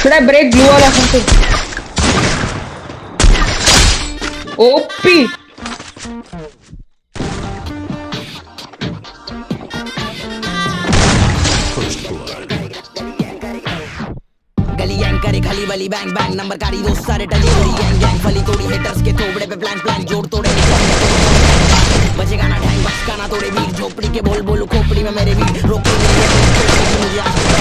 Should I break wall or something? OP. गली बली bang bang number कारी दोस्त सारे टली बड़ी गैंग गैंग फली तोड़ी हेटर्स के थोबड़े पे प्लान प्लान जोड़ तोड़े बजेगा ना ढैंग बस का ना तोड़े बीट झोपड़ी के बोल बोलू खोपड़ी में मेरे बीट रोके मुझे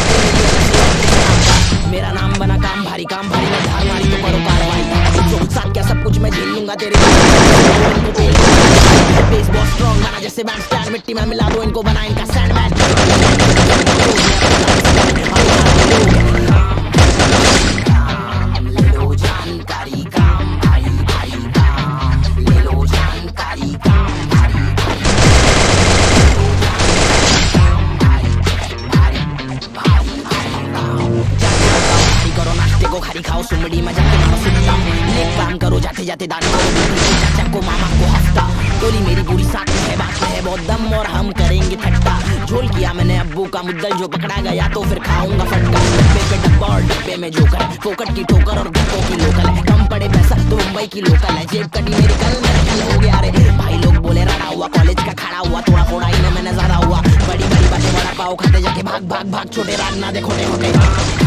करो कार्रवाई। जो साथ क्या सब कुछ मैं झेल लूँगा तेरे बेस बहुत स्ट्रॉन्ग बना जैसे बैंड स्टैंड मिट्टी में मिला दो इनको, बना इनका जाते जाते दान को, मामा को हफ़्ता। टोली मेरी पूरी साथ है बात है बहुत दम और हम करेंगे ठट्टा झोल किया मैंने अब्बू का मुद्दल जो पकड़ा गया तो फिर खाऊँगा फटका। डब्बे पे डब्बा और डब्बे में जोकर। फोकट की ठोकर और घरों की लोकल है। कम पड़े पैसा तो मुंबई की लोकल है। जेब कटी मेरी कल मेरा कल हो गया रे। भाई लोग बोले रड़ा हुआ कॉलेज का खड़ा हुआ थोड़ा थोड़ा ही मैंने ज़्यादा हुआ। बड़ी बड़ी बातें बड़ा पाओ खाते जाके भाग भाग भाग छोटे राग ना दे खोटे।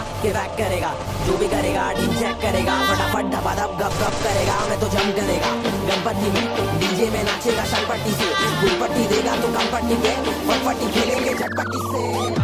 करेगा कि बैक करेगा, जो भी करेगा टीम चेक करेगा, फटाफट धपा धप, गप गप करेगा, मैं तो जम करेगा। गणपति में डीजे में नाचेगा शलपट्टी से गुलपट्टी देगा तो कम पट्टी पे खेलेगा